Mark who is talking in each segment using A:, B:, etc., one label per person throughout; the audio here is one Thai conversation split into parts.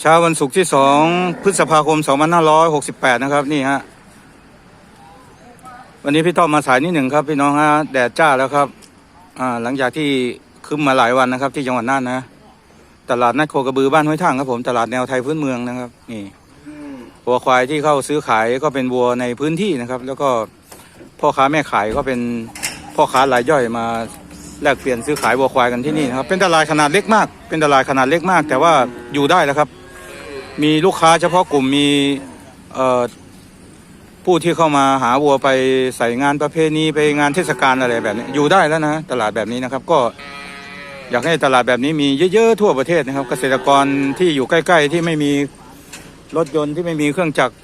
A: เช้าวันศุกร์ที่สองพฤษภาคม 2568 นะครับนี่ฮะวันนี้พี่ต้อมมาสายนิดหนึ่งครับพี่น้องฮะแดดจ้าแล้วครับ อ่าหลังจากที่คึมมาหลายวันนะครับ ที่จังหวัดน่านนะตลาดนัดโคกระบือบ้านห้วยท่างครับผมตลาดแนวไทยพื้นเมืองนะครับ นี่วัวควายที่เข้าซื้อขายก็เป็นวัวในพื้นที่นะครับ แล้วก็พ่อค้าแม่ขายก็เป็นพ่อค้ารายย่อยมาแลกเปลี่ยนซื้อขายวัวควายกันที่นี่นะครับ เป็นตลาดขนาดเล็กมาก เป็นตลาดขนาดเล็กมาก แต่ว่าอยู่ได้แล้วครับ มีลูกค้าเฉพาะกลุ่มมีผู้ที่เข้ามาหาวัวไปใส่งานประเพณีไปงานเทศกาลอะไรแบบนี้อยู่ได้แล้วนะตลาดแบบนี้นะครับ ก็อยากให้ตลาดแบบนี้มีเยอะๆทั่วประเทศนะครับ เกษตรกรที่อยู่ใกล้ ๆ ที่ไม่มีรถยนต์ที่ไม่มีเครื่องจักร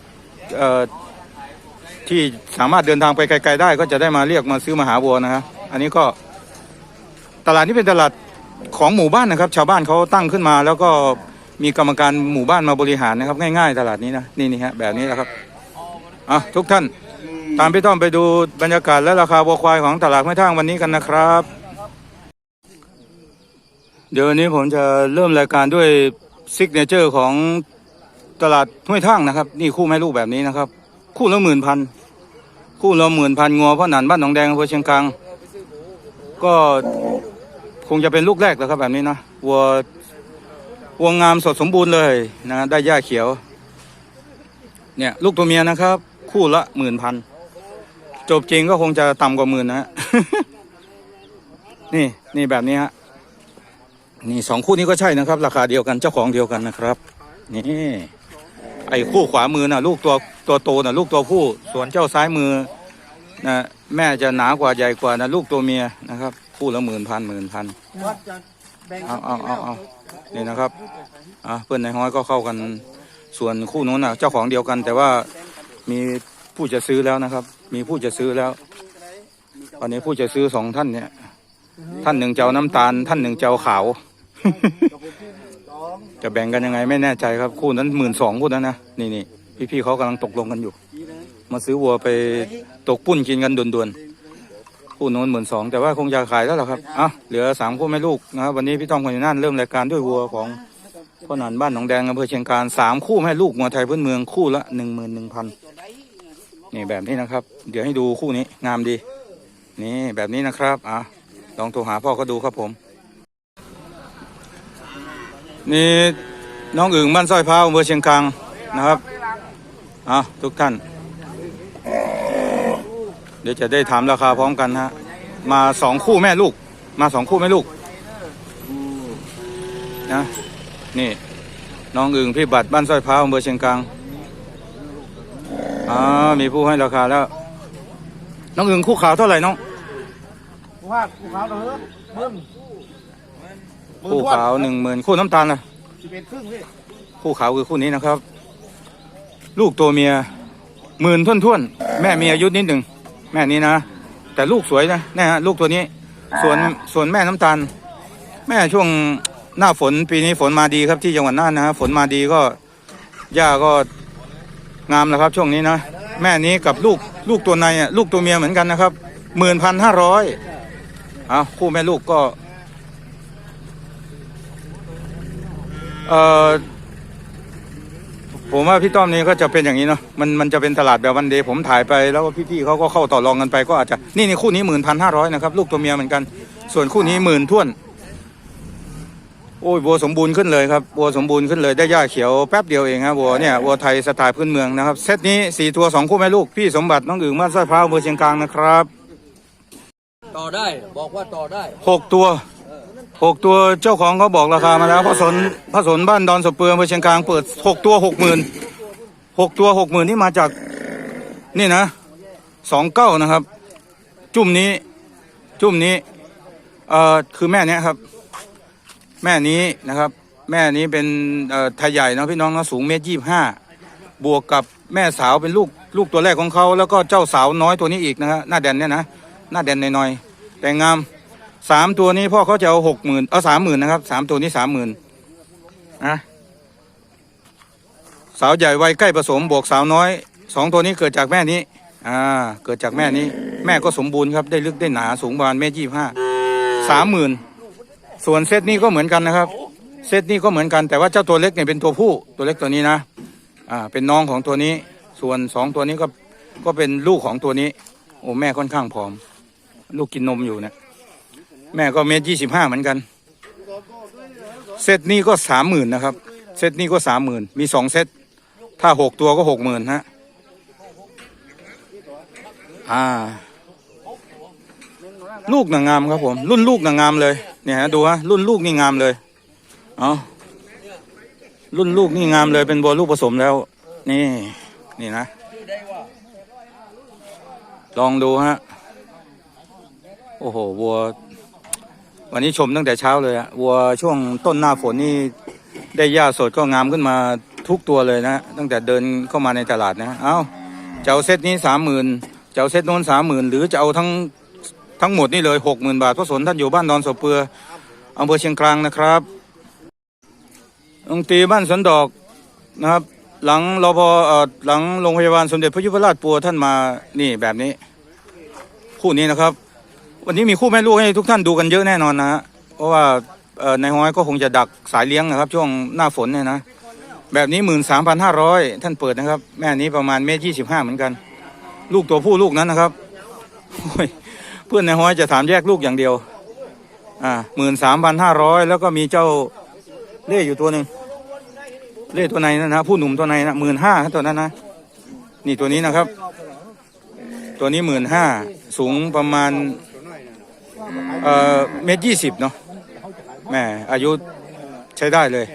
A: ที่สามารถเดินทางไปไกล ๆ ได้ ก็จะได้มาเรียกมาซื้อมาหาวัวนะฮะอันนี้ก็ตลาดนี้เป็นตลาดของหมู่บ้านนะครับ ชาวบ้านเขาตั้งขึ้นมาแล้วก็ มีกรรมการหมู่บ้านมาบริหารนะครับ ง่ายๆตลาดนี้นะนี่นี่ฮะแบบนี้แหละครับอะทุกท่านตามพี่ต้อมไปดูบรรยากาศและราคาวัวควายของตลาดไม่ท่างวันนี้กันนะครับ เดี๋ยววันนี้ผมจะเริ่มรายการด้วยซิกเนเจอร์ของตลาดห้วยท่างนะครับ นี่คู่แม่ลูกแบบนี้นะครับ คู่ละหมื่นพันคู่ละหมื่นพันงัวพ่อหนันบ้านหนองแดงอำเภอเชียงกลางก็คงจะเป็นลูกแรกแล้วครับแบบนี้นะวัว วัวงามสดสมบูรณ์เลยนะได้หญ้าเขียว เนี่ยลูกตัวเมียนะครับ คู่ละหมื่นพันจบจริงก็คงจะต่ำกว่าหมื่นนะฮะนี่นี่แบบนี้ฮะนี่สองคู่นี้ก็ใช่นะครับ ราคาเดียวกันเจ้าของเดียวกันนะครับ นี่ไอ้คู่ขวามือนะลูกตัวตัวโตนะลูกตัวผู้ส่วนเจ้าซ้ายมือนะแม่จะหนากว่าใหญ่กว่านะลูกตัวเมียนะครับ คู่ละหมื่นพันหมื่นพัน
B: วัดจะแบ่ง
A: เอาเอาเอาเอานี่นะครับอะเพื่อนในห้อยก็เข้ากัน ส่วนคู่นู้นนะเจ้าของเดียวกัน แต่ว่ามีผู้จะซื้อแล้วนะครับ มีผู้จะซื้อแล้วตอนนี้ผู้จะซื้อสองท่านเนี่ย ท่านหนึ่งเจ้าน้ำตาล ท่านหนึ่งเจ้าขาว จะแบ่งกันยังไงไม่แน่ใจครับ คู่นั้นหมื่นสองคู่นั้นนะนี่นี่พี่ๆเขากำลังตกลงกันอยู่ มาซื้อวัวไปตกปุ้นกินกันด่วนๆ คู่โน้นหมื่นสองแต่ว่าคงจะขายแล้วล่ะครับอะเหลือสามคู่แม่ลูกนะครับวันนี้พี่ต้อมคนอยู่นั่นเริ่มรายการด้วยวัวของพ่อหนานบ้านหนองแดงอำเภอเชียงคานสามคู่แม่ลูกงัวไทยพื้นเมืองคู่ละหนึ่งหมื่นหนึ่งพันนี่แบบนี้นะครับ เดี๋ยวให้ดูคู่นี้งามดี นี่แบบนี้นะครับอะลองโทรหาพ่อก็ดูครับผม นี่น้องอึ่งบ้านสร้อยพร้าวอำเภอเชียงคานนะครับอะทุกท่าน เดี๋ยวจะได้ถามราคาพร้อมกันฮะ มาสองคู่แม่ลูก มาสองคู่แม่ลูกนะนี่ น้องอึ่งพี่บัตรบ้านสร้อยพร้าวอำเภอเชียงกลางอ่ามีผู้ให้ราคาแล้ว น้องอึ่งคู่ขาวเท่าไหร่น้อง
B: ว่าคู่ขาวเหรอเพิ่ม
A: คู่ขาวหนึ่งหมื่นคู่น้ำตาลนะ
B: สิบเอ็ดครึ่งพี่
A: คู่ขาวคือคู่นี้นะครับ ลูกตัวเมียหมื่นท่วนท่วนๆแม่มีอายุนิดหนึ่ง แม่นี้นะ แต่ลูกสวยนะนี่ฮะลูกตัวนี้ ส่วนส่วนแม่น้ำตาล แม่ช่วงหน้าฝนปีนี้ฝนมาดีครับที่จังหวัดน่านนะฮะฝนมาดีก็หญ้าก็งามแล้วครับ ช่วงนี้นะแม่นี้กับลูกลูกตัวในอะลูกตัวเมียเหมือนกันนะครับหมื่นพันห้าร้อยเอาคู่แม่ลูกก็ เอ่อ ผมว่าพี่ต้อมนี่ก็จะเป็นอย่างนี้เนาะมันมันจะเป็นตลาดแบบวันเดย์ผมถ่ายไปแล้วก็พี่ๆเขาก็เข้าต่อรองกันไปก็อาจจะนี่นี่คู่นี้หมื่นพันห้าร้อยนะครับลูกตัวเมียเหมือนกัน ส่วนคู่นี้หมื่นท่วน โอ้ยวัวสมบูรณ์ขึ้นเลยครับวัวสมบูรณ์ขึ้นเลยได้หญ้าเขียวแป๊บเดียวเองครับวัวเนี่ยวัวไทยสไตล์พื้นเมืองนะครับเซตนี้สี่ตัวสองคู่แม่ลูกพี่สมบัติน้องอึ่งบ้านสร้อยพร้าวอำเภอเชียงกลางนะครับ
B: ต่อได้บอกว่าต่อได้
A: หกตัว หกตัวเจ้าของเขาบอกราคามาแล้วพระสนพระสนบ้านดอนสะเปืออำเภอเชียงกลางเปิดหกตัวหกหมื่นหกตัวหกหมื่นนี่มาจากนี่นะสองเก้านะครับ จุ่มนี้ จุ่มนี้เอ่อคือแม่เนี้ยครับ แม่นี้นะครับ แม่นี้เป็นเอ่อไทยใหญ่นะพี่น้องนะสูงเมตรยี่ห้าบวกกับแม่สาวเป็นลูกลูกตัวแรกของเขาแล้วก็เจ้าสาวน้อยตัวนี้อีกนะฮะหน้าแดนเนี่ยนะหน้าแดนหน่อยๆแต่งงาม สามตัวนี้พ่อเขาจะเอาหกหมื่นเอาสามหมื่นนะครับสามตัวนี้สามหมื่นนะสาวใหญ่วัยใกล้ผสมบวกสาวน้อยสองตัวนี้เกิดจากแม่นี้อ่าเกิดจากแม่นี้ แม่ก็สมบูรณ์ครับได้ลึกได้หนาสูงประมาณเมตรยี่ห้าสามหมื่นส่วนเซตนี้ก็เหมือนกันนะครับ เซตนี้ก็เหมือนกันแต่ว่าเจ้าตัวเล็กเนี่ยเป็นตัวผู้ตัวเล็กตัวนี้นะอ่าเป็นน้องของตัวนี้ ส่วนสองตัวนี้ก็ก็เป็นลูกของตัวนี้โอ้แม่ค่อนข้างผอม ลูกกินนมอยู่เนี่ย แม่ก็เมตรยี่สิบห้าเหมือนกัน เซตนี้ก็สามหมื่นนะครับ เซตนี้ก็สามหมื่นมีสองเซต ถ้าหกตัวก็หกหมื่นฮะ อ่า ลูกนางงามครับผม รุ่นลูกนางงามเลย เนี่ยฮะดูฮะรุ่นลูกนี่งามเลย เอารุ่นลูกนี่งามเลยเป็นบัวลูกผสมแล้ว นี่ นี่นะ ลองดูฮะ โอ้โหวัว วันนี้ชมตั้งแต่เช้าเลยอะวัวช่วงต้นหน้าฝนนี่ได้หญ้าสดก็งามขึ้นมาทุกตัวเลยนะ ตั้งแต่เดินเข้ามาในตลาดนะ เอาจะเอาเซตนี้สามหมื่นจะเอาเซตโน้นสามหมื่นหรือจะเอาทั้งทั้งหมดนี่เลยหกหมื่นบาทเพราะสนท่านอยู่บ้านดอนสะเปืออำเภอเชียงกลางนะครับดงตีบ้านสวนดอกนะครับ หลังรพเอ่อหลังโรงพยาบาลสมเด็จพระยุพราชปัวท่านมานี่แบบนี้คู่นี้นะครับ วันนี้มีคู่แม่ลูกให้ทุกท่านดูกันเยอะแน่นอนนะฮะเพราะว่าในห้อยก็คงจะดักสายเลี้ยงนะครับ ช่วงหน้าฝนเนี่ยนะ แบบนี้หมื่นสามพันห้าร้อยท่านเปิดนะครับ แม่นี้ประมาณเมตรยี่สิบห้าเหมือนกัน ลูกตัวผู้ลูกนั้นนะครับเพื่อนในห้อยจะถามแยกลูกอย่างเดียว อ่าหมื่นสามพันห้าร้อยแล้วก็มีเจ้าเล่อยู่ตัวหนึ่งเล่ตัวในนั่นนะผู้หนุ่มตัวในนะหมื่นห้าตัวนั้นนะนี่ตัวนี้นะครับ ตัวนี้หมื่นห้าสูงประมาณ เอ่อเมตรยี่สิบเนาะแม่อายุใช้ได้เลย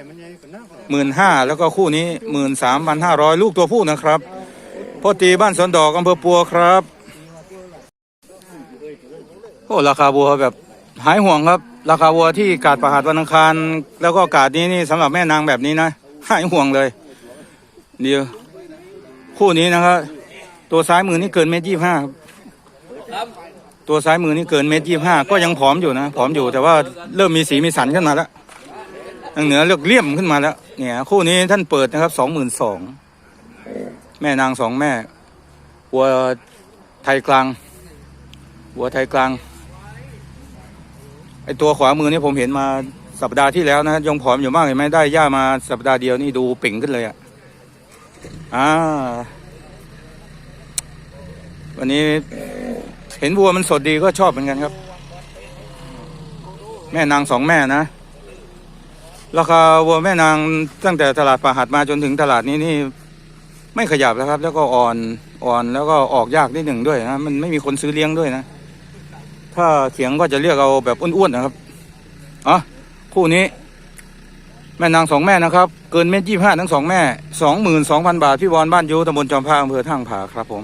A: หมื่นห้าแล้วก็คู่นี้หมื่นสามพันห้าร้อยลูกตัวผู้นะครับพ่อตีบ้านสวนดอกอำเภอปัวครับโอ้ราคาวัวแบบหายห่วงครับ ราคาวัวที่กาดประหารวันอังคาร แล้วก็กาดนี้นี่สำหรับแม่นางแบบนี้นะหายห่วงเลยเดียวคู่นี้นะครับตัวซ้ายมือนี่เกินเมตรยี่ห้า ตัวซ้ายมือนี่เกินเมตรยี่ห้าก็ยังผอมอยู่นะผอมอยู่แต่ว่าเริ่มมีสีมีสันขึ้นมาแล้วทางเหนือเลือกเลี่ยมขึ้นมาแล้ว เนี่ย คู่นี้ท่านเปิดนะครับสองหมื่นสองแม่นางสองแม่วัวไทยกลางวัวไทยกลางไอตัวขวามือนี่ผมเห็นมาสัปดาห์ที่แล้วนะยังผอมอยู่มากเห็นไหมได้ย่ามาสัปดาห์เดียวนี่ดูเป่งขึ้นเลยอะอ่าวันนี้ เห็นวัวมันสดดีก็ชอบเหมือนกันครับ แม่นางสองแม่นะ ราคาวัวแม่นางตั้งแต่ตลาดป่าหัดมาจนถึงตลาดนี้นี่ไม่ขยับแล้วครับ แล้วก็อ่อนอ่อนแล้วก็ออกยากนิดหนึ่งด้วยนะมันไม่มีคนซื้อเลี้ยงด้วยนะ ถ้าเขียงก็จะเรียกเอาแบบอ้วนๆนะครับอ๋อคู่นี้ แม่นางสองแม่นะครับ เกินเม็ดยี่ห้าทั้งสองแม่สองหมื่นสองพันบาทพี่วอนบ้านยูตำบลจอมพระอำเภอท่างผาครับผม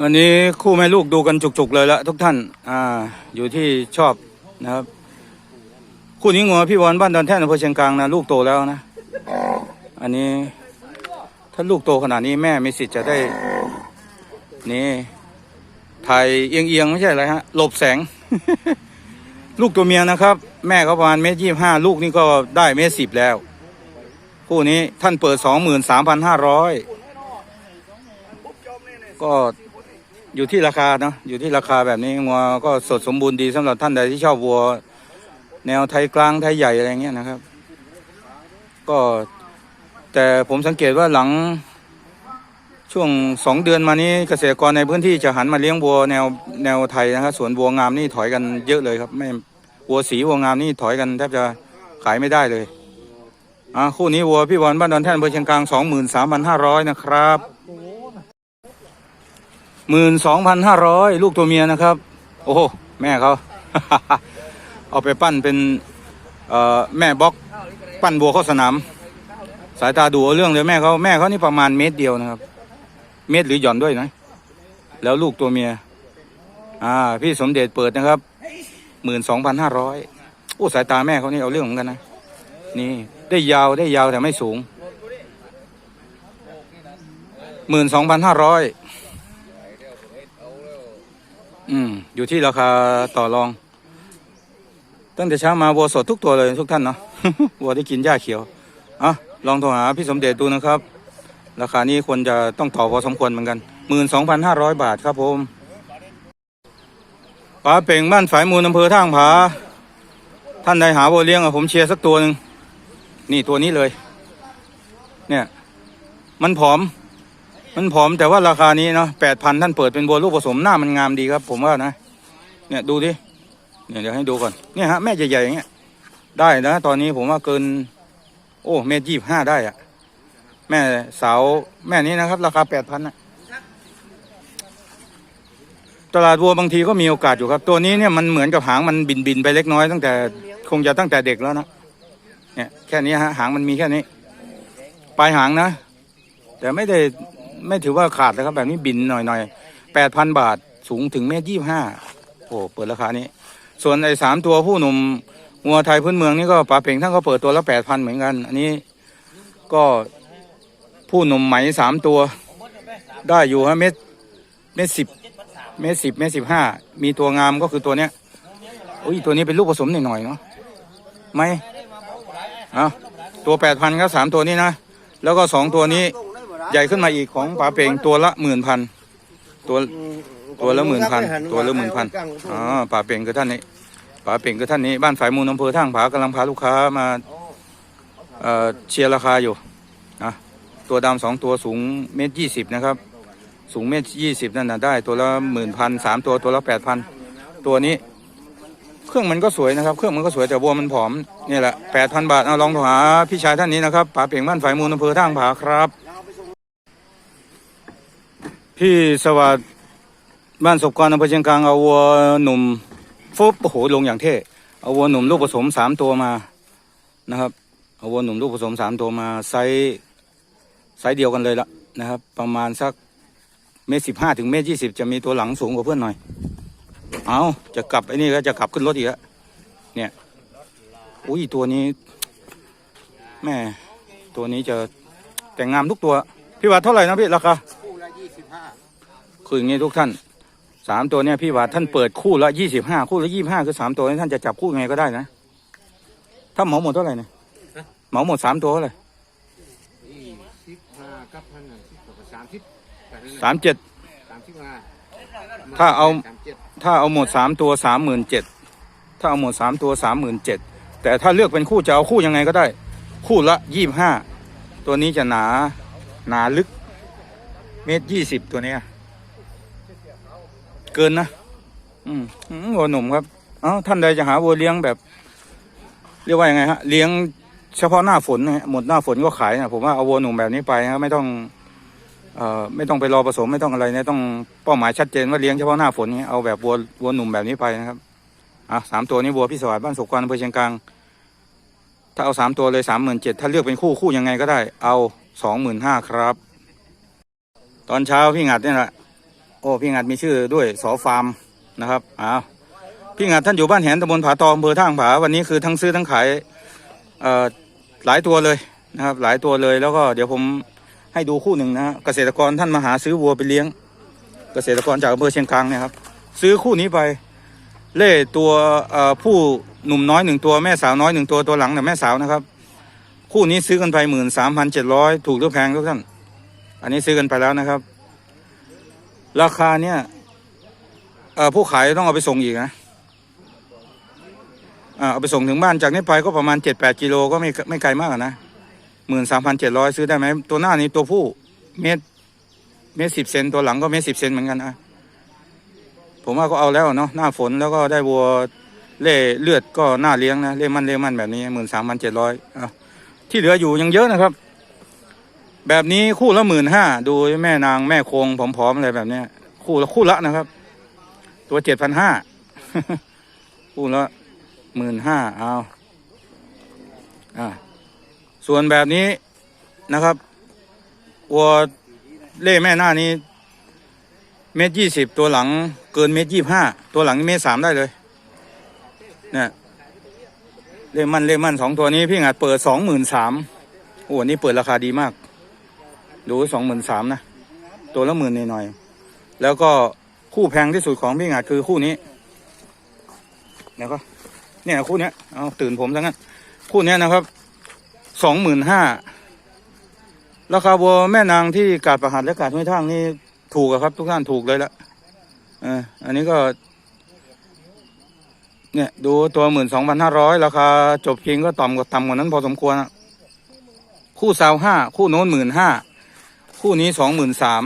A: วันนี้คู่แม่ลูกดูกันจุกๆเลยละทุกท่านอ่าอยู่ที่ชอบนะครับ คู่นี้งัวพี่วอนบ้านดอนแท่นอำเภอเชียงกลางนะลูกโตแล้วนะ อันนี้ถ้าลูกโตขนาดนี้แม่มีสิทธิ์จะได้ นี่ถ่ายเอียงๆไม่ใช่อะไรฮะหลบแสง ลูกตัวเมียนะครับ แม่เขาประมาณเมตรยี่ห้าลูกนี่ก็ได้เมตรสิบแล้ว คู่นี้ท่านเปิดสองหมื่นสามพันห้าร้อยก็ อยู่ที่ราคาเนาะอยู่ที่ราคาแบบนี้งัวก็สดสมบูรณ์ดีสำหรับท่านใดที่ชอบวัว แนวไทยกลางไทยใหญ่อะไรเงี้ยนะครับ ก็แต่ผมสังเกตว่าหลังช่วงสองเดือนมานี้เกษตรกรในพื้นที่จะหันมาเลี้ยงวัวแนวแนวไทยนะครับสวนวัวงามนี่ถอยกันเยอะเลยครับไม่วัวสีวัวงามนี่ถอยกันแทบจะขายไม่ได้เลยอ่าคู่นี้วัวพี่บอลบ้านดอนแท่นอำเบอร์เชียงกลางสองหมื่นสามพันห้าร้อยนะครับ หมื่นสองพันห้าร้อยลูกตัวเมียนะครับ โอ้โห แม่เขา เอาไปปั้นเป็นแม่บล็อก ปั้นบัวเข้าสนาม สายตาดูเอาเรื่องเลยแม่เขาแม่เขานี่ประมาณเมตรเดียวนะครับ เมตรหรือหย่อนด้วยนะ แล้วลูกตัวเมีย อ่า พี่สมเด็จเปิดนะครับหมื่นสองพันห้าร้อยโอ้สายตาแม่เขานี่เอาเรื่องเหมือนกันนะ นี่ได้ยาวได้ยาวแต่ไม่สูงหมื่นสองพันห้าร้อย อืม อยู่ที่ราคาต่อรอง ตั้งแต่เช้ามาวัวสดทุกตัวเลยทุกท่านเนาะ วัวที่กินหญ้าเขียวอะลองโทรหาพี่สมเด็จดูนะครับ ราคานี้ควรจะต้องต่อพอสมควรเหมือนกันหมื่นสองพันห้าร้อยบาทครับผมป๋าเป่งบ้านฝายมูลอำเภอท่างผา ท่านใดหาวัวเลี้ยงอะผมเชียร์สักตัวหนึ่งนี่ตัวนี้เลย เนี่ย มันผอม มันผอมแต่ว่าราคานี้เนาะแปดพันท่านเปิดเป็นวัวลูกผสมหน้ามันงามดีครับ ผมว่านะ เนี่ยดูดิเนี่ยเดี๋ยวให้ดูก่อนเนี่ยฮะแม่ใหญ่ๆอย่างเงี้ยได้นะตอนนี้ผมว่าเกิน โอ้เมตรยี่ห้าได้อะแม่สาวแม่นี้นะครับ ราคาแปดพันอะตลาดวัวบางทีก็มีโอกาสอยู่ครับ ตัวนี้เนี่ยมันเหมือนกับหางมันบินบินไปเล็กน้อยตั้งแต่คงจะตั้งแต่เด็กแล้วนะเนี่ยแค่นี้ฮะหางมันมีแค่นี้ ปลายหางนะ แต่ไม่ได้ ไม่ถือว่าขาดนะครับ แบบนี้บินหน่อยๆแปดพันบาทสูงถึงเมตรยี่ห้าโอ้เปิดราคานี้ ส่วนไอ้สามตัวผู้หนุ่มงัวไทยพื้นเมืองนี่ก็ป๋าเป่งท่านก็เปิดตัวละแปดพันเหมือนกัน อันนี้ก็ผู้หนุ่มไหมสามตัว ได้อยู่ฮะเม็ดเม็ดสิบเม็ดสิบเม็ดสิบห้ามีตัวงามก็คือตัวเนี้ยอุ้ยตัวนี้เป็นลูกผสมหน่อยๆเนาะไหมเอาตัวแปดพันครับสามตัวนี้นะ แล้วก็สองตัวนี้ ใหญ่ขึ้นมาอีกของป๋าเป่งตัวละหมื่นพันตัวตัวละหมื่นพันตัวละหมื่นพันอ๋อป่าเป่งคือท่านนี้ป่าเป่งคือท่านนี้บ้านฝ่ายมูลอำเภอท่างผากำลังพาลูกค้ามาเอ่อเชียร์ราคาอยู่นะตัวดำสองตัวสูงเมตรยี่สิบนะครับ สูงเมตรยี่สิบนั่นนะได้ ตัวละหมื่นพันสามตัวตัวละแปดพันตัวนี้ เครื่องมันก็สวยนะครับ เครื่องมันก็สวยแต่วัวมันผอมนี่แหละแปดพันบาทเอาลองโทรหาพี่ชายท่านนี้นะครับป่าเป่งบ้านฝ่ายมูลอำเภอท่างผาครับ พี่สวัสดิ์บ้านศพกรอำเภอเชียงกลางเอาวัวหนุ่มฟุบโอ้โหลงอย่างเท่เอาวัวหนุ่มลูกผสมสามตัวมานะครับเอาวัวหนุ่มลูกผสมสามตัวมาไซส์ไซส์เดียวกันเลยละนะครับ ประมาณสักเมตรสิบห้าถึงเมตรยี่สิบจะมีตัวหลังสูงกว่าเพื่อนหน่อย เอาจะกลับไอ้นี่ก็จะกลับขึ้นรถอีกแล้วเนี่ยอุ้ยตัวนี้แม่ตัวนี้จะแต่งงามทุกตัว พี่ว่าเท่าไหร่นะพี่ราคา
B: คู่ละยี่สิบห้า
A: คืออย่างนี้ทุกท่านสามตัวเนี่ยพี่ว่าท่านเปิดคู่ละยี่สิบห้าคู่ละยี่ห้าคือสามตัวนี้ท่านจะจับคู่ยังไงก็ได้นะ ถ้าเหมาหมดเท่าไหร่เนี่ยเหมาหมดสามตัวเท่าไหร่
B: ยี่สิบห้ากับพันหนึ่งสิบกับสามสิบ
A: สามเจ็ด
B: สามสิบห้า
A: ถ้าเอา
B: สามเจ็ด
A: ถ้าเอาหมดสามตัวสามหมื่นเจ็ดถ้าเอาหมดสามตัวสามหมื่นเจ็ดแต่ถ้าเลือกเป็นคู่จะเอาคู่ยังไงก็ได้ คู่ละยี่ห้าตัวนี้จะหนาหนาลึก เมตรยี่สิบตัวเนี้ยเกินนะอืมอืมวัวหนุ่มครับเอ้าท่านใดจะหาวัวเลี้ยงแบบ เรียกว่ายังไงฮะ เลี้ยงเฉพาะหน้าฝนนะฮะหมดหน้าฝนก็ขายนะผมว่าเอาวัวหนุ่มแบบนี้ไปนะไม่ต้องเอ่อไม่ต้องไปรอผสมไม่ต้องอะไรนะต้องเป้าหมายชัดเจนว่าเลี้ยงเฉพาะหน้าฝนเงี้ยเอาแบบวัววัวหนุ่มแบบนี้ไปนะครับอะสามตัวนี้วัวพี่สวัสดิ์บ้านสุกรอำเภอเชียงกลางถ้าเอาสามตัวเลยสามหมื่นเจ็ดถ้าเลือกเป็นคู่คู่ยังไงก็ได้ เอาสองหมื่นห้าครับ ตอนเช้าพี่งัดเนี่ยแหละโอ้พี่งัดมีชื่อด้วยสอฟาร์มนะครับอ้าวพี่งัดท่านอยู่บ้านแหนตำบลผาตองอำเภอท่างผาวันนี้คือทั้งซื้อทั้งขายเอ่อหลายตัวเลยนะครับ หลายตัวเลยแล้วก็เดี๋ยวผมให้ดูคู่หนึ่งนะเกษตรกรท่านมาหาซื้อวัวไปเลี้ยง เกษตรกรจากอำเภอเชียงคางเนี่ยครับซื้อคู่นี้ไปเล่ตัวเอ่อผู้หนุ่มน้อยหนึ่งตัวแม่สาวน้อยหนึ่งตัวตัวหลังเนี่ยแม่สาวนะครับ คู่นี้ซื้อกันไปหมื่นสามพันเจ็ดร้อยถูกหรือแพงทุกท่าน อันนี้ซื้อกันไปแล้วนะครับ ราคาเนี่ยผู้ขายต้องเอาไปส่งอีกนะเอาไปส่งถึงบ้านจากนี้ไปก็ประมาณเจ็ดแปดกิโลก็ไม่ไม่ไกลมากนะหมื่นสามพันเจ็ดร้อยซื้อได้ไหมตัวหน้านี้ตัวผู้เมตรเมตรสิบเซนตัวหลังก็เมตรสิบเซนเหมือนกันนะผมว่าก็เอาแล้วเนาะหน้าฝนแล้วก็ได้วัวเล่เลือดก็หน่าเลี้ยงนะเล่มันเล่มันแบบนี้หมื่นสามพันเจ็ดร้อยที่เหลืออยู่ยังเยอะนะครับ แบบนี้คู่ละหมื่นห้าดูแม่นางแม่โคงผอมๆอะไรแบบเนี้ย คู่ละคู่ละนะครับ ตัวเจ็ดพันห้าคู่ละหมื่นห้าเอาอ่าส่วนแบบนี้นะครับวัวเล่แม่หน้านี้ เมตรยี่สิบตัวหลังเกินเมตรยี่ห้าตัวหลังเมตรสามได้เลยเนี่ยเล่มันเล่มันสองตัวนี้พี่งัดเปิดสองหมื่นสามโอ้อันนี้เปิดราคาดีมาก ดูสองหมื่นสามนะ ตัวละหมื่นหน่อยๆแล้วก็คู่แพงที่สุดของพี่งัดคือคู่นี้แล้วก็เนี่ยคู่เนี้ยเอาตื่นผมซะงั้น คู่เนี้ยนะครับสองหมื่นห้าราคาวัวแม่นางที่กาดประหัดและกาดห้วยทางนี่ถูกครับ ทุกท่านถูกเลยละเอออันนี้ก็เนี่ยดูตัวหมื่นสองพันห้าร้อยราคาจบจริงก็ต่ำกว่าต่ำกว่านั้นพอสมควรอะคู่สาวห้าคู่โน้นหมื่นห้า คู่นี้สองหมื่นสาม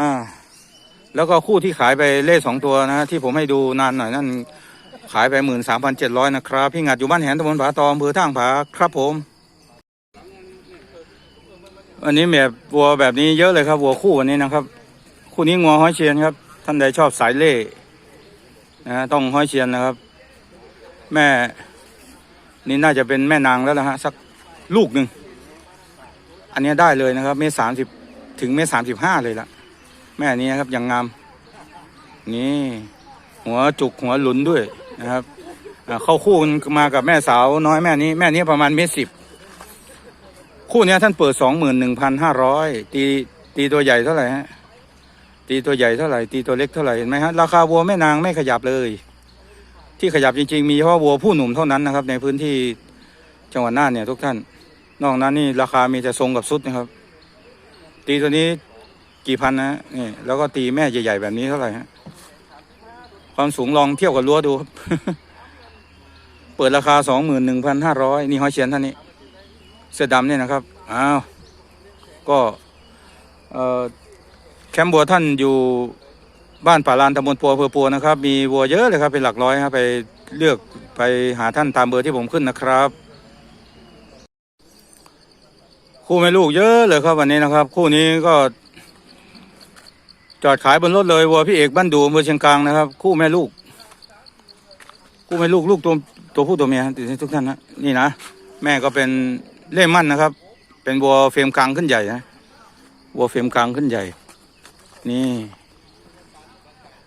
A: อ่า แล้วก็คู่ที่ขายไปเล่สองตัวนะที่ผมให้ดูนานหน่อยนั่นขายไปหมื่นสามพันเจ็ดร้อยนะครับ พี่งัดอยู่บ้านแหนตำบลผาตอมอำเภอท่างผาครับผม อันนี้แบบวัวแบบนี้เยอะเลยครับวัวคู่วันนี้นะครับ คู่นี้งัวห้อยเชียนครับ ท่านใดชอบสายเล่นะต้องห้อยเชียนนะครับ แม่ นี่น่าจะเป็นแม่นางแล้วนะฮะสักลูกหนึ่ง อันนี้ได้เลยนะครับ เมตรสามสิบถึงเมตรสามสิบห้าเลยละแม่นี้นะครับอย่างงาม นี่ หัวจุกหัวหลุนด้วยนะครับเข้าคู่มากับแม่สาวน้อยแม่นี้ แม่นี้ประมาณเมตรสิบคู่นี้ท่านเปิดสองหมื่นหนึ่งพันห้าร้อยตีตีตัวใหญ่เท่าไหร่ฮะตีตัวใหญ่เท่าไหร่ตีตัวเล็กเท่าไหร่เห็นไหมฮะราคาวัวแม่นางไม่ขยับเลย ที่ขยับจริง ๆ มีเฉพาะวัวผู้หนุ่มเท่านั้นนะครับ ในพื้นที่จังหวัดน่านเนี่ยทุกท่าน นอกนั้นนี่ราคามีแต่ทรงกับสุดนะครับ ตีตัวนี้กี่พันนะนี่แล้วก็ตีแม่ใหญ่ๆแบบนี้เท่าไหร่ฮะความสูงลองเทียบกับรั้วดูครับ เปิดราคาสองหมื่นหนึ่งพันห้าร้อยนี่ห้อยเชียนท่านนี้ เสื้อดำเนี่ยนะครับอ้าวก็เอ่อแคมป์บัวท่านอยู่บ้านป่าลานตำบลปัวอำเภอปัวนะครับ มีวัวเยอะเลยครับเป็นหลักร้อยครับไปเลือกไปหาท่านตามเบอร์ที่ผมขึ้นนะครับ คู่แม่ลูกเยอะเลยครับวันนี้นะครับ คู่นี้ก็ จอดขายบนรถเลยวัวพี่เอกบ้านดูอำเภอเชียงกลางนะครับ คู่แม่ลูก คู่แม่ลูกลูกตัวตัวผู้ตัวเมียติดทุกท่านนะนี่นะแม่ก็เป็นเล่มั่นนะครับ เป็นวัวเฟรมกลางขึ้นใหญ่นะวัวเฟรมกลางขึ้นใหญ่ นี่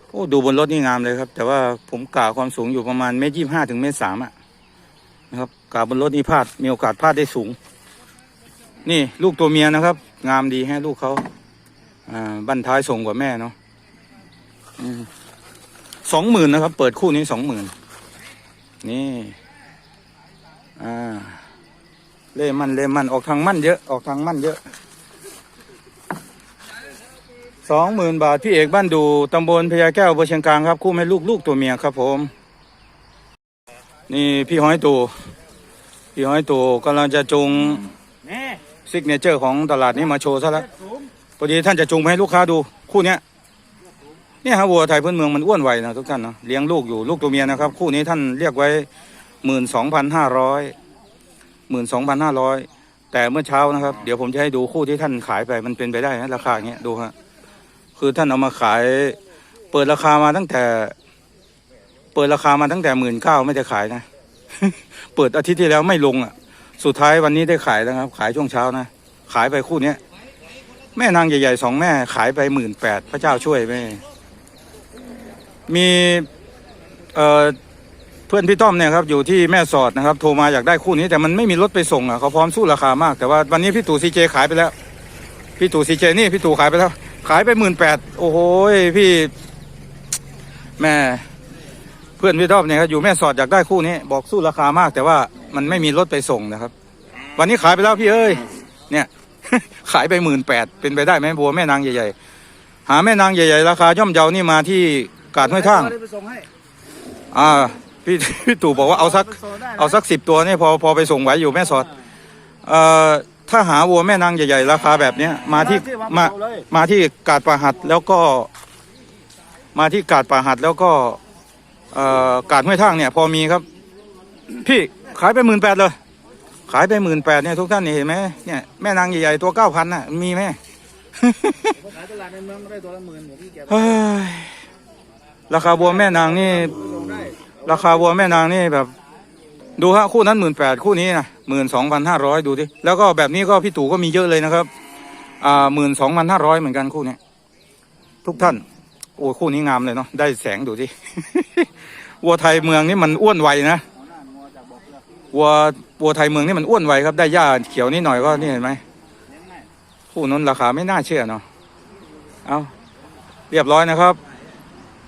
A: โอ้ดูบนรถนี่งามเลยครับ แต่ว่าผมกะความสูงอยู่ประมาณเมตรยี่ห้าถึงเมตรสามอะนะครับกะบนรถนี่พลาดมีโอกาสพลาดได้สูง นี่ลูกตัวเมียนะครับ งามดีแฮะลูกเขาอ่าบั้นท้ายส่งกว่าแม่เนาะสองหมื่นนะครับ เปิดคู่นี้สองหมื่นนี่อ่าเล่มันเล่มันออกทางมั่นเยอะออกทางมั่นเยอะสองหมื่นบาทพี่เอกบ้านดูตำบลพญาแก้วอำเชียงกลางครับ คู่แม่ลูกลูกตัวเมียครับผม นี่พี่ห้อยตูพี่ห้อยตูกำลังจะจูง ซิกเนเจอร์ของตลาดนี้มาโชว์ซะแล้วพอดีท่านจะจูงให้ลูกค้าดูคู่เนี้ยเนี่ยฮะวัวไทยพื้นเมืองมันอ้วนไวนะทุกท่านเนาะเลี้ยงลูกอยู่ลูกตัวเมียนะครับ คู่นี้ท่านเรียกไว้หมื่นสองพันห้าร้อยหมื่นสองพันห้าร้อยแต่เมื่อเช้านะครับ เดี๋ยวผมจะให้ดูคู่ที่ท่านขายไปมันเป็นไปได้นะราคาอย่างเงี้ยดูฮะคือท่านเอามาขายเปิดราคามาตั้งแต่ เปิดราคามาตั้งแต่หมื่นเก้าไม่ได้ขายนะ เปิดอาทิตย์ที่แล้วไม่ลงอะ สุดท้ายวันนี้ได้ขายแล้วครับ ขายช่วงเช้านะ ขายไปคู่เนี้ย แม่นางใหญ่ๆสองแม่ขายไปหมื่นแปดพระเจ้าช่วยแม่ มีเอ่อเพื่อนพี่ต้อมเนี่ยครับอยู่ที่แม่สอดนะครับ โทรมาอยากได้คู่นี้แต่มันไม่มีรถไปส่งอะเขาพร้อมสู้ราคามาก แต่ว่าวันนี้พี่ตู่ซีเจขายไปแล้ว พี่ตู่ซีเจนี่พี่ตู่ขายไปแล้ว ขายไปหมื่นแปดโอ้โหพี่แม่เพื่อนพี่ต้อมเนี่ยครับอยู่แม่สอดอยากได้คู่นี้ บอกสู้ราคามากแต่ว่า มันไม่มีรถไปส่งนะครับ วันนี้ขายไปแล้วพี่เอ้ย เนี่ย ขายไปหมื่นแปดเป็นไปได้ไหมบัวแม่นางใหญ่ๆ หาแม่นางใหญ่ๆ ราคาย่อมเยานี่มาที่กาดห้วยท่างอ่าพี่พี่ตู่บอกว่าเอาสักเอาสักสิบตัวนี่พอพอไปส่งไหวอยู่แม่สอดเอ่อถ้าหาวัวแม่นางใหญ่ๆ ราคาแบบเนี้ยมาที่มามาที่กาดป่าหัดแล้วก็ มาที่กาดป่าหัดแล้วก็เอ่อกาดห้วยท่างเนี่ย พอมีครับ พี่ ขายไปหมื่นแปดเลย ขายไปหมื่นแปดเนี่ยทุกท่านนี่เห็นไหมเนี่ยแม่นางใหญ่ๆตัวเก้าพันน่ะมีไหม
B: ขายตลาดในเมืองก็ได้ตัวละหมื่นผมพี่แก
A: เฮ้ยราคาวัวแม่นางนี่
B: ส่งได้
A: ราคาวัวแม่นางนี่แบบ ดูฮะคู่นั้นหมื่นแปดคู่นี้นะหมื่นสองพันห้าร้อยดูดิแล้วก็แบบนี้ก็พี่ตู่ก็มีเยอะเลยนะครับ อ่าหมื่นสองพันห้าร้อยเหมือนกันคู่นี้ทุกท่าน โอ้ยคู่นี้งามเลยเนาะได้แสงดูดิวัวไทยเมืองนี่มันอ้วนไวนะ วัววัวไทยเมืองนี่มันอ้วนไวครับได้หญ้าเขียวนิดหน่อยก็นี่เห็นไหมคู่นั้นราคาไม่น่าเชื่อเนาะเอาเรียบร้อยนะครับ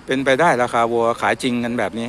A: เป็นไปได้ราคาวัวขายจริงกันแบบนี้